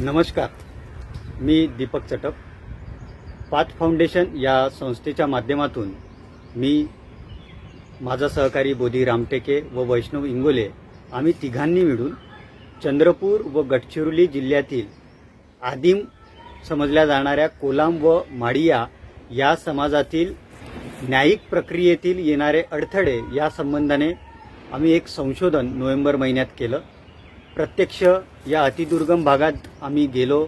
नमस्कार. मी Deepak Chatap path foundation या संस्थेच्या माध्यमातून मी माझा सहकारी बोधी रामटेके व वैष्णव इंगोले आम्ही तिघांनी मिळून चंद्रपूर व गडचिरोली जिल्ह्यातील आदिम समजल्या जाणाऱ्या कोलाम व माडिया या समाजातील न्यायिक प्रक्रियेतील येणारे अडथळे या संबंधाने आम्ही एक संशोधन नोव्हेंबर महिन्यात केलं. प्रत्यक्ष या अतिदुर्गम भागात आम्ही गेलो.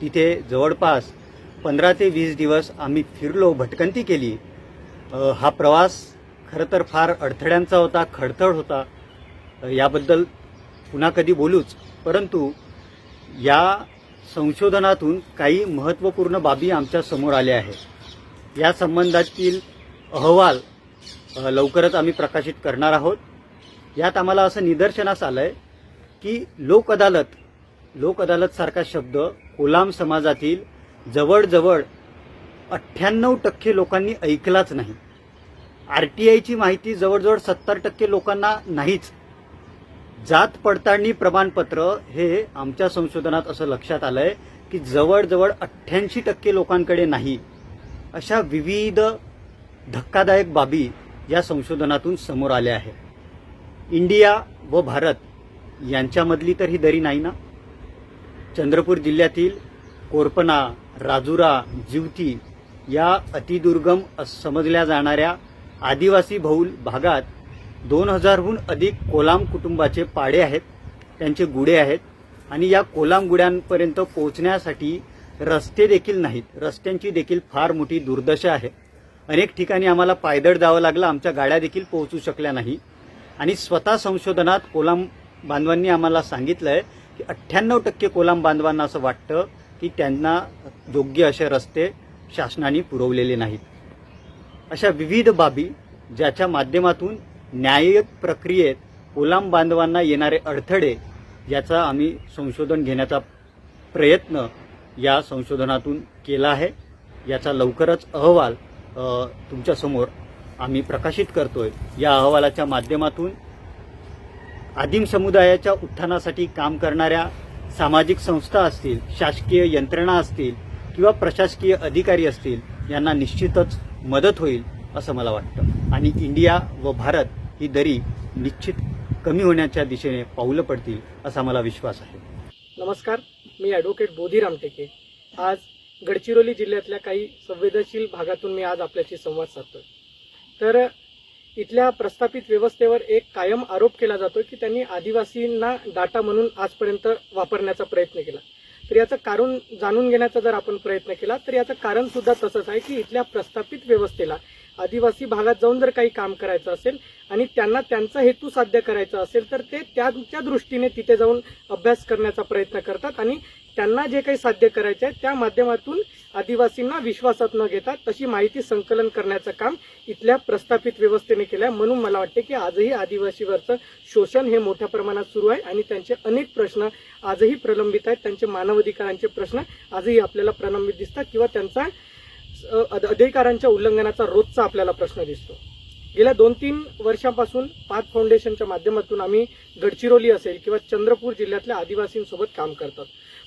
तिथे जवळपास पंधरा ते वीस दिवस आम्ही फिरलो भटकंती केली. हा प्रवास खरं तर फार अडथळ्यांचा होता खडतळ होता. याबद्दल पुन्हा कधी बोलूच. परंतु या संशोधनातून काही महत्त्वपूर्ण बाबी आमच्यासमोर आल्या आहेत. या संबंधातील अहवाल लवकरच आम्ही प्रकाशित करणार आहोत. यात आम्हाला असं निदर्शनास आलं आहे की लोक अदालत लोक अदालत सारखा शब्द कोलाम समाजातील जवळजवळ अठ्ठ्याण्णव टक्के लोकांनी ऐकलाच नाही. आर टी आयची माहिती जवळजवळ सत्तर टक्के लोकांना नाहीच. जात पडताळणी प्रमाणपत्र हे आमच्या संशोधनात असं लक्षात आलंय की जवळजवळ अठ्ठ्याऐंशी टक्के लोकांकडे नाही. अशा विविध धक्कादायक बाबी या संशोधनातून समोर आल्या आहेत. इंडिया व भारत यांच्यामधली तर ही दरी नाही ना? चंद्रपूर जिल्ह्यातील कोरपना राजुरा जिवती या अतिदुर्गम समजल्या जाणाऱ्या आदिवासी बहुल भागात दोन हजारहून अधिक कोलाम कुटुंबाचे पाडे आहेत त्यांचे गुडे आहेत आणि या कोलाम गुड्यांपर्यंत पोहोचण्यासाठी रस्ते देखील नाहीत. रस्त्यांची देखील फार मोठी दुर्दशा आहे. अनेक ठिकाणी आम्हाला पायदळ जावं लागलं आमच्या गाड्या देखील पोहोचू शकल्या नाही. आणि स्वतः संशोधनात कोलाम बांधवांनी आम्हाला सांगितलं आहे की अठ्ठ्याण्णव टक्के कोलाम बांधवांना असं वाटतं की त्यांना योग्य असे रस्ते शासनाने पुरवलेले नाहीत. अशा विविध बाबी ज्याच्या माध्यमातून न्यायिक प्रक्रियेत कोलाम बांधवांना येणारे अडथळे याचा आम्ही संशोधन घेण्याचा प्रयत्न या संशोधनातून केला आहे. याचा लवकरच अहवाल तुमच्यासमोर आम्ही प्रकाशित करतोय. या अहवालाच्या माध्यमातून आदिम समुदायाच्या उत्थानासाठी काम करणाऱ्या सामाजिक संस्था असतील शासकीय यंत्रणा असतील किंवा प्रशासकीय अधिकारी असतील यांना निश्चितच मदत होईल असं मला वाटतं. आणि इंडिया व भारत ही दरी निश्चित कमी होण्याच्या दिशेने पावलं पडतील असा मला विश्वास आहे. नमस्कार मी ॲडव्होकेट बोधी रामटेके आज गडचिरोली जिल्ह्यातल्या काही संवेदनशील भागातून मी आज आपल्याशी संवाद साधतोय. तर इथल्या प्रस्थापित व्यवस्थेवर एक कायम आरोप केला जातो की त्यांनी आदिवासींना डाटा म्हणून आजपर्यंत वापरण्याचा प्रयत्न केला. तर याचं कारण जाणून घेण्याचा जर आपण प्रयत्न केला तर याचं कारण सुद्धा तसंच आहे की इथल्या प्रस्थापित व्यवस्थेला आदिवासी भागात जाऊन जर काही काम करायचं असेल आणि त्यांना त्यांचा हेतू साध्य करायचा असेल तर ते त्यांच्या दृष्टीने तिथे जाऊन अभ्यास करण्याचा प्रयत्न करतात आणि त्यांना जे काही साध्य करायचे आहे त्या माध्यमातून आदिवासींना विश्वासात न घेता तशी माहिती संकलन करण्याचं काम इथल्या प्रस्थापित व्यवस्थेने केलं आहे म्हणून मला वाटते की आजही आदिवासीवरचं शोषण हे मोठ्या प्रमाणात सुरू आहे आणि त्यांचे अनेक प्रश्न आजही प्रलंबित आहेत. त्यांचे मानवाधिकारांचे प्रश्न आजही आपल्याला प्रलंबित दिसतात किंवा त्यांचा अधिकारांच्या उल्लंघनाचा रोजचा आपल्याला प्रश्न दिसतो. गेल्या दोन तीन वर्षांपासून पाथ फाउंडेशनच्या माध्यमातून आम्ही गडचिरोली असेल किंवा चंद्रपूर जिल्ह्यातल्या आदिवासींसोबत काम करतात.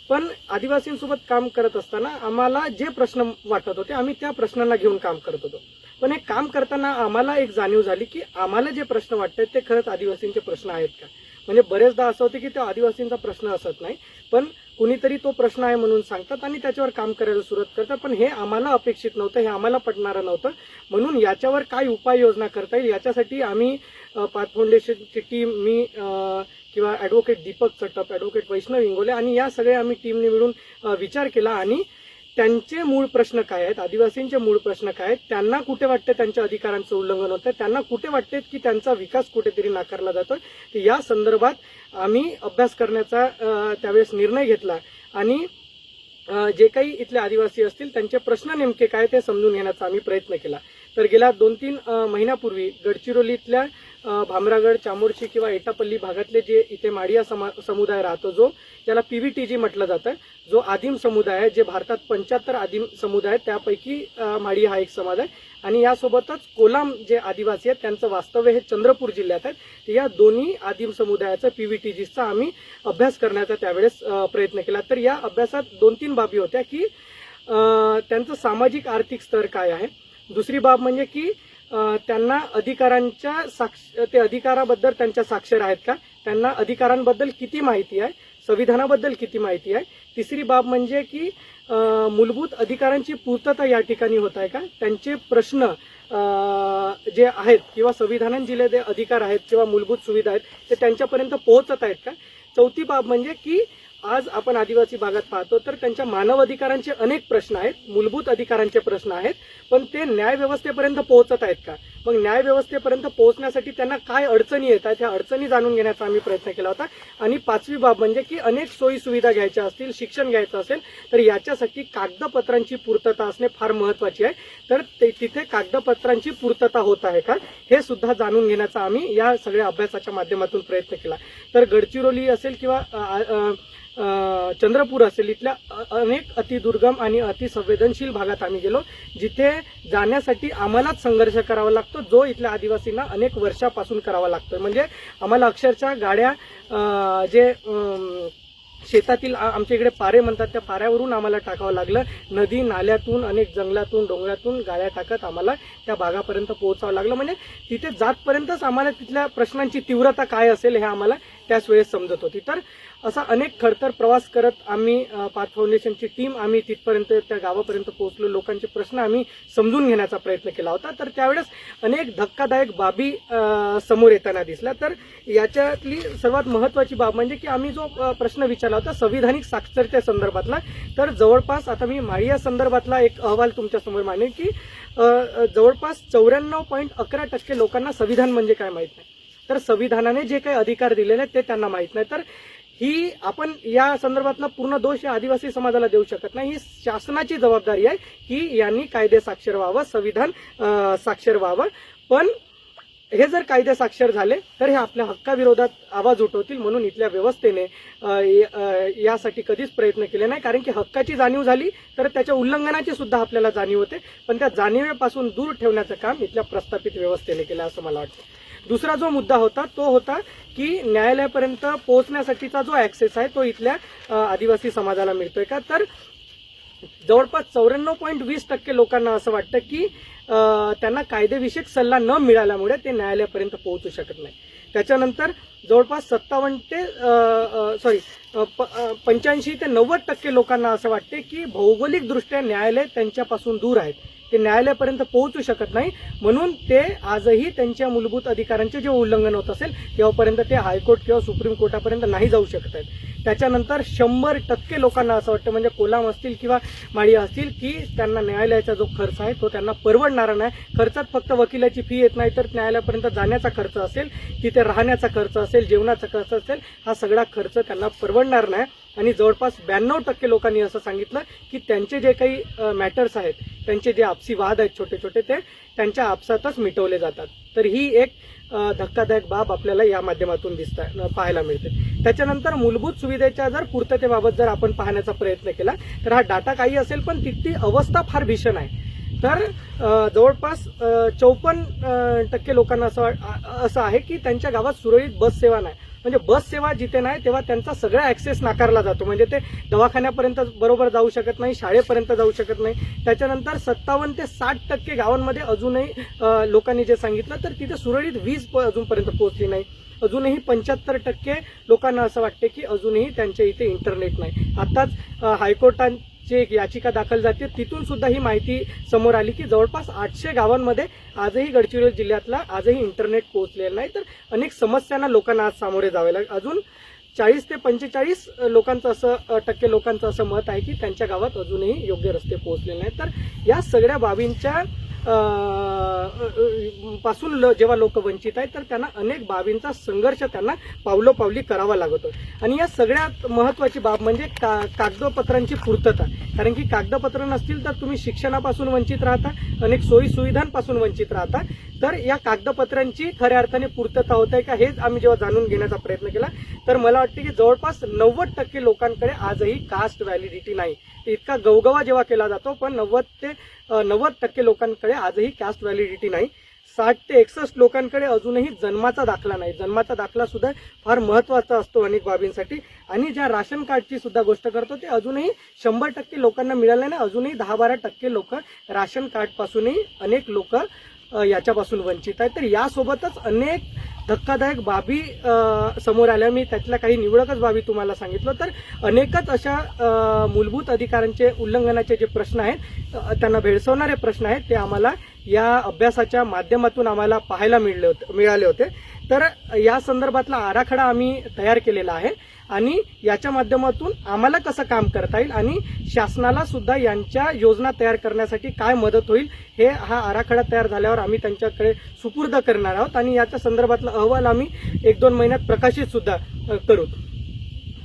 पण आदिवासींसोबत काम करत असताना आम्हाला जे प्रश्न वाटत होते आम्ही त्या प्रश्नांना घेऊन काम करत होतो. पण हे काम करताना आम्हाला एक जाणीव झाली की आम्हाला जे प्रश्न वाटतात ते खरंच आदिवासींचे प्रश्न आहेत का? म्हणजे बरेचदा असं होते की ते आदिवासींचा प्रश्न असत नाही पण कुणीतरी तो प्रश्न आहे म्हणून सांगतात आणि त्याच्यावर काम करायला सुरुवात करतात. पण हे आम्हाला अपेक्षित नव्हतं हे आम्हाला पटणारं नव्हतं. म्हणून याच्यावर काय उपाययोजना करता येईल याच्यासाठी आम्ही पाथ फाउंडेशनची टीम मी किंवा ॲडव्होकेट दीपक चटप ॲडव्होकेट वैष्णव इंगोले आणि या सगळ्या आम्ही टीमने मिळून विचार केला आणि त्यांचे मूळ प्रश्न काय आहेत? आदिवासींचे मूळ प्रश्न काय आहेत? त्यांना कुठे वाटते त्यांच्या अधिकारांचं उल्लंघन होतं? त्यांना कुठे वाटते की त्यांचा विकास कुठेतरी नाकारला जातोय? या संदर्भात आम्ही अभ्यास करण्याचा त्यावेळेस निर्णय घेतला. आणि जे काही इथले आदिवासी असतील त्यांचे प्रश्न नेमके काय ते समजून घेण्याचा आम्ही प्रयत्न केला. तर गेल्या दोन तीन महिन्यापूर्वी गडचिरोलीतल्या भामरागड चामोर्शी किंवा एटापल्ली भागातले जे इथे माडिया समा समुदाय राहतो जो ज्याला जी म्हटलं जातं. जो आदिम समुदाय आहे जे भारतात पंच्याहत्तर आदिम समुदाय आहेत त्यापैकी माडिया हा एक समाज आहे आणि यासोबतच कोलाम जे आदिवासी आहेत त्यांचं वास्तव्य हे चंद्रपूर जिल्ह्यात आहे तर या दोन्ही आदिम समुदायाचा जीचा आम्ही अभ्यास करण्याचा त्यावेळेस प्रयत्न केला. तर या अभ्यासात दोन तीन बाबी होत्या की त्यांचं सामाजिक आर्थिक स्तर काय आहे? दुसरी बाब म्हणजे की त्यांना अधिकारांच्या साक्ष ते अधिकाराबद्दल त्यांच्या साक्षर आहेत का? त्यांना अधिकारांबद्दल किती माहिती आहे? संविधानाबद्दल किती माहिती आहे? तिसरी बाब म्हणजे की मूलभूत अधिकारांची पूर्तता या ठिकाणी होत आहे का? त्यांचे प्रश्न जे आहेत किंवा संविधानाने दिलेले अधिकार आहेत किंवा मूलभूत सुविधा आहेत ते त्यांच्यापर्यंत पोहोचत आहेत का? चौथी बाब म्हणजे की आज आपण आदिवासी भागात पाहतो तर त्यांच्या मानव अधिकारांचे अनेक प्रश्न आहेत मूलभूत अधिकारांचे प्रश्न आहेत पण ते न्यायव्यवस्थेपर्यंत पोहोचत आहेत का? मग न्यायव्यवस्थेपर्यंत पोहोचण्यासाठी त्यांना काय अडचणी येत आहेत ह्या अडचणी जाणून घेण्याचा आम्ही प्रयत्न केला होता. आणि पाचवी बाब म्हणजे की अनेक सोयी सुविधा घ्यायच्या असतील शिक्षण घ्यायचं असेल तर याच्यासाठी कागदपत्रांची पूर्तता असणे फार महत्वाची आहे. तर ते- तिथे कागदपत्रांची पूर्तता होत आहे का हे सुद्धा जाणून घेण्याचा आम्ही या सगळ्या अभ्यासाच्या माध्यमातून प्रयत्न केला. तर गडचिरोली असेल किंवा चंद्रपूर असेल इथल्या अनेक अतिदुर्गम आणि अतिसंवेदनशील भागात आम्ही गेलो. जिथे जाण्यासाठी आम्हालाच संघर्ष करावा लागतो जो इथल्या आदिवासींना अनेक वर्षापासून करावा लागतो म्हणजे आम्हाला अक्षरशः गाड्या जे शेतातील आमच्या इकडे पारे म्हणतात त्या पाऱ्यावरून आम्हाला टाकावं लागलं. नदी नाल्यातून अनेक जंगलातून डोंगरातून गाड्या टाकत आम्हाला त्या भागापर्यंत पोहोचावं लागलं. म्हणजे तिथे जातपर्यंतच आम्हाला तिथल्या प्रश्नांची तीव्रता काय असेल हे आम्हाला त्याच वेळेस समजत होती. तर असा अनेक खडतर प्रवास करत आम्ही पाथ फाउंडेशनची टीम आम्ही तिथपर्यंत त्या गावापर्यंत पोहोचलो. लोकांचे प्रश्न आम्ही समजून घेण्याचा प्रयत्न केला होता. तर त्यावेळेस अनेक धक्कादायक बाबी समोर येताना दिसल्या. तर याच्यातली सर्वात महत्वाची बाब म्हणजे की आम्ही जो प्रश्न विचारला होता संविधानिक साक्षरते संदर्भातला तर जवळपास आता मी माळिया संदर्भातला एक अहवाल तुमच्यासमोर मांडेन की जवळपास चौऱ्याण्णव पॉईंट अकरा टक्के लोकांना संविधान म्हणजे काय माहीत नाही. तर संविधानाने जे काही अधिकार दिलेले आहेत ते त्यांना माहीत नाही. तर ही आपण या संदर्भातला पूर्ण दोष या आदिवासी समाजाला देऊ शकत नाही. ही शासनाची जबाबदारी आहे की यांनी कायदे साक्षर व्हावं संविधान साक्षर व्हावं. पण हे जर कायदे साक्षर झाले तर हे आपल्या हक्काविरोधात आवाज उठवतील म्हणून इथल्या व्यवस्थेने यासाठी कधीच प्रयत्न केले नाही. कारण की हक्काची जाणीव झाली तर त्याच्या उल्लंघनाची सुद्धा आपल्याला जाणीव होते. पण त्या जाणीवेपासून दूर ठेवण्याचं काम इथल्या प्रस्थापित व्यवस्थेने केलं असं मला वाटतं. दुसरा जो मुद्दा होता तो होता की न्यायालयापर्यंत पोहोचण्यासाठीचा जो ऍक्सेस आहे तो इथल्या आदिवासी समाजाला मिळतोय का? तर जवळपास चौऱ्याण्णव पॉईंट वीस टक्के लोकांना असं वाटतं की त्यांना कायदेविषयक सल्ला न मिळाल्यामुळे ते न्यायालयापर्यंत पोहोचू शकत नाही. त्याच्यानंतर जवळपास सत्तावन्न ते सॉरी पंच्याऐंशी ते नव्वद टक्के लोकांना असं वाटते की भौगोलिकदृष्ट्या न्यायालय त्यांच्यापासून दूर आहेत. ते न्यायालयापर्यंत पोहोचू शकत नाही. म्हणून ते आजही त्यांच्या मूलभूत अधिकारांचे जे उल्लंघन होत असेल तेव्हापर्यंत ते हायकोर्ट किंवा सुप्रीम कोर्टापर्यंत नाही जाऊ शकत आहेत. त्याच्यानंतर शंभर टक्के लोकांना असं वाटतं म्हणजे कोलाम असतील किंवा माळी असतील की त्यांना न्यायालयाचा जो खर्च आहे तो त्यांना परवडणारा नाही. खर्चात फक्त वकिलाची फी येत नाही तर न्यायालयापर्यंत जाण्याचा खर्च असेल तिथे राहण्याचा खर्च असेल जेवणाचा खर्च असेल हा सगळा खर्च त्यांना परवडणार नाही. आणि जवळपास ब्याण्णव टक्के लोकांनी असं सांगितलं की त्यांचे जे काही मॅटर्स आहेत त्यांचे जे आपसी वाद आहेत छोटे छोटे ते त्यांच्या आपसातच मिटवले जातात. तर ही एक धक्कादायक बाब आपल्याला या माध्यमातून दिसता पाहायला मिळते. त्याच्यानंतर मूलभूत सुविधेच्या जर पूर्ततेबाबत जर आपण पाहण्याचा प्रयत्न केला तर हा डाटा काही असेल पण तिथली अवस्था फार भीषण आहे. तर जवळपास चौपन्न टक्के लोकांना असं असं आहे की त्यांच्या गावात सुरळीत बस सेवा नाही. म्हणजे बस सेवा जिथे नाही तेव्हा त्यांचा सगळा ऍक्सेस नाकारला जातो. म्हणजे ते दवाखान्यापर्यंत बरोबर जाऊ शकत नाही शाळेपर्यंत जाऊ शकत नाही. त्याच्यानंतर सत्तावन्न ते साठ टक्के गावांमध्ये अजूनही लोकांनी जे सांगितलं तर तिथे सुरळीत वीज प- अजूनपर्यंत पोहोचली नाही. अजूनही पंच्याहत्तर टक्के लोकांना असं वाटते की अजूनही त्यांच्या इथे इंटरनेट नाही. आताच हायकोर्टात ची एक याचिका दाखल जाते तिथून सुद्धा ही माहिती समोर आली की जवळपास आठशे गावांमध्ये आजही गडचिरोली जिल्ह्यातला आजही इंटरनेट पोहोचलेलं नाही. तर अनेक समस्यांना लोकांना आज सामोरे जावे लागेल अजून चाळीस ते पंचेचाळीस लोकांचं असं टक्के लोकांचं असं मत आहे की त्यांच्या गावात अजूनही योग्य रस्ते पोहोचलेले नाहीत. तर या सगळ्या बाबींच्या पासून ल- जेव्हा लोक वंचित आहेत तर त्यांना अनेक बाबींचा संघर्ष त्यांना पावलोपावली करावा लागतो. आणि या सगळ्यात महत्वाची बाब म्हणजे का कागदपत्रांची पूर्तता. कारण की कागदपत्र नसतील तर तुम्ही शिक्षणापासून वंचित राहता अनेक सोयी सुविधांपासून वंचित राहता. तर या कागदपत्रांची खऱ्या अर्थाने पूर्तता होत आहे का हेच आम्ही जेव्हा जाणून घेण्याचा प्रयत्न केला तर मला वाटते की जवळपास नव्वद टक्के लोकांकडे आजही कास्ट व्हॅलिडिटी नाही. इतका गवगवा जेव्हा केला जातो पण नव्वद ते नव्वद टक्के लोकांकडे आजही कास्ट व्हॅलिडिटी नाही. साठ ते एकसष्ट लोकांकडे अजूनही जन्माचा दाखला नाही. जन्माचा दाखला सुद्धा फार महत्त्वाचा असतो अनेक बाबींसाठी. आणि ज्या राशन कार्डची सुद्धा गोष्ट करतो ते अजूनही शंभर टक्के लोकांना मिळाले नाही. अजूनही दहा बारा टक्के लोक राशन कार्डपासूनही अनेक लोक याच्यापासून वंचित आहेत. तर यासोबतच अनेक धक्कादायक बाबी समोर आल्या. मी त्यातल्या काही निवडकच बाबी तुम्हाला सांगितलं. तर अनेकच अशा मूलभूत अधिकारांचे उल्लंघनाचे जे प्रश्न आहेत त्यांना भेडसवणारे प्रश्न आहेत ते आम्हाला या अभ्यासाच्या माध्यमातून आम्हाला पाहायला मिळले होते मिळाले होते. तर या संदर्भातला आराखडा आम्ही तयार केलेला आहे. आणि याच्या माध्यमातून आम्हाला कसं काम करता येईल आणि शासनाला सुद्धा यांच्या योजना तयार करण्यासाठी काय मदत होईल हे हा आराखडा तयार झाल्यावर आम्ही त्यांच्याकडे सुपूर्द करणार आहोत. आणि याच्या संदर्भातला अहवाल आम्ही एक दोन महिन्यात प्रकाशित सुद्धा करू.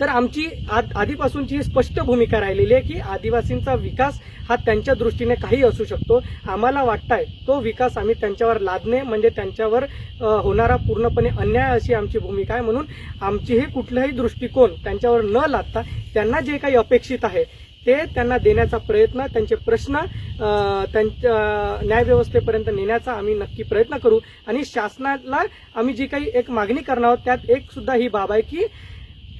तर आमची आद- आधीपासूनची ही स्पष्ट भूमिका राहिलेली आहे की आदिवासींचा विकास हा त्यांच्या दृष्टीने काही असू शकतो. आम्हाला वाटतंय तो विकास आम्ही त्यांच्यावर लादणे म्हणजे त्यांच्यावर होणारा पूर्णपणे अन्याय अशी आमची भूमिका आहे. म्हणून आमची हे कुठलाही दृष्टिकोन त्यांच्यावर न लादता त्यांना जे काही अपेक्षित आहे ते त्यांना देण्याचा प्रयत्न त्यांचे प्रश्न त्यांच्या न्यायव्यवस्थेपर्यंत नेण्याचा आम्ही नक्की प्रयत्न करू. आणि शासनाला आम्ही जी काही एक मागणी करणार आहोत त्यात एक सुद्धा ही बाब आहे की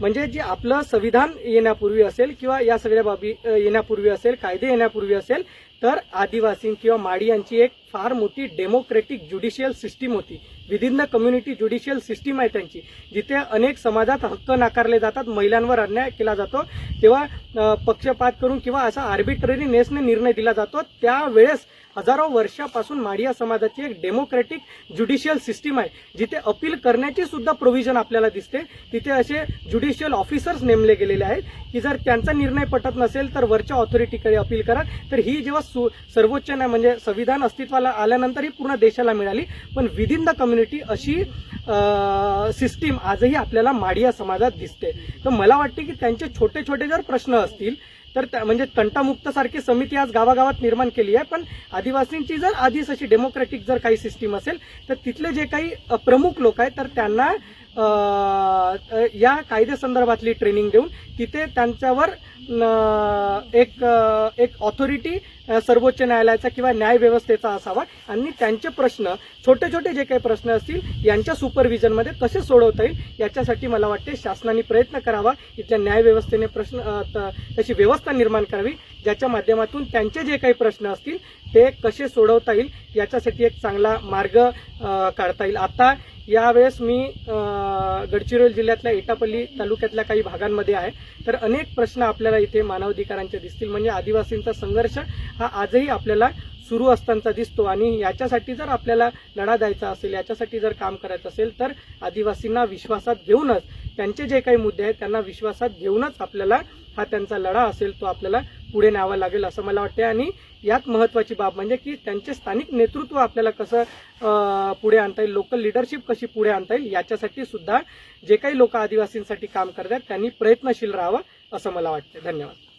म्हणजे जे आपलं संविधान येण्यापूर्वी असेल किंवा या सगळ्या बाबी येण्यापूर्वी असेल कायदे येण्यापूर्वी असेल तर आदिवासी किंवा माडी यांची एक फार मोठी डेमोक्रेटिक ज्युडिशियल सिस्टीम होती. Within the community judicial system आहे त्यांची. जिथे अनेक समाजात हक्क नाकारले जातात महिलांवर अन्याय केला जातो तेव्हा पक्षपात करून किंवा असा आर्बिट्ररी नेसने निर्णय दिला जातो त्यावेळेस हजारो वर्षापासून माडिया समाजाची एक डेमोक्रेटिक ज्युडिशियल सिस्टीम आहे जिथे अपील करण्याची सुद्धा प्रोव्हिजन आपल्याला दिसते. तिथे असे ज्युडिशियल ऑफिसर्स नेमले गेलेले आहेत की जर त्यांचा निर्णय पटत नसेल तर वरच्या ऑथॉरिटीकडे अपील करा. तर ही जेव्हा सु- सर्वोच्च न्याय म्हणजे संविधान अस्तित्वाला आल्यानंतर ही पूर्ण देशाला मिळाली. पण विदिन द कम्युनिटी अशी सिस्टीम आजही आपल्याला माडिया समाजात दिसते. तर मला वाटते की त्यांचे छोटे छोटे जर प्रश्न असतील तर त्या- म्हणजे तंटामुक्त सारखी समिती आज गावागावात निर्माण केली आहे. पण आदिवासींची जर आधीच अशी डेमोक्रेटिक जर काही सिस्टीम असेल तर तिथले जे काही प्रमुख लोक आहेत तर त्यांना या कायद्यासंदर्भातली ट्रेनिंग देऊन तिथे त्यांच्यावर न, एक एक ऑथॉरिटी सर्वोच्च न्यायालयाचा किंवा न्यायव्यवस्थेचा असावा आणि त्यांचे प्रश्न छोटे छोटे जे काही प्रश्न असतील यांच्या सुपरविजनमध्ये कसे सोडवता येईल याच्यासाठी मला वाटते शासनाने प्रयत्न करावा. इथल्या न्यायव्यवस्थेने प्रश्न तशी त- व्यवस्था निर्माण करावी ज्याच्या माध्यमातून त्यांचे जे काही प्रश्न असतील ते कसे सोडवता येईल याच्यासाठी एक चांगला मार्ग काढता येईल. आता यावेळेस मी गडचिरोली जिल्ह्यातल्या एटापल्ली तालुक्यातल्या काही भागांमध्ये आहे. तर अनेक प्रश्न आपल्याला इथे मानवाधिकारांचे दिसतील. म्हणजे आदिवासींचा संघर्ष हा आजही आपल्याला सुरू असताना दिसतो. आणि याच्यासाठी जर आपल्याला लढा द्यायचा असेल याच्यासाठी जर काम करायचं असेल तर आदिवासींना विश्वासात घेऊनच त्यांचे जे काही मुद्दे आहेत त्यांना विश्वासात घेऊनच आपल्याला हा त्यांचा लढा असेल तो आपल्याला पुढे न्यावं लागेल असं मला वाटते आणि यात महत्वाची बाब म्हणजे की त्यांचे स्थानिक नेतृत्व आपल्याला कसं पुढे आणता येईल लोकल लिडरशिप कशी पुढे आणता येईल याच्यासाठी सुद्धा जे काही लोक आदिवासींसाठी काम करतात त्यांनी प्रयत्नशील राहावं असं मला वाटतं धन्यवाद.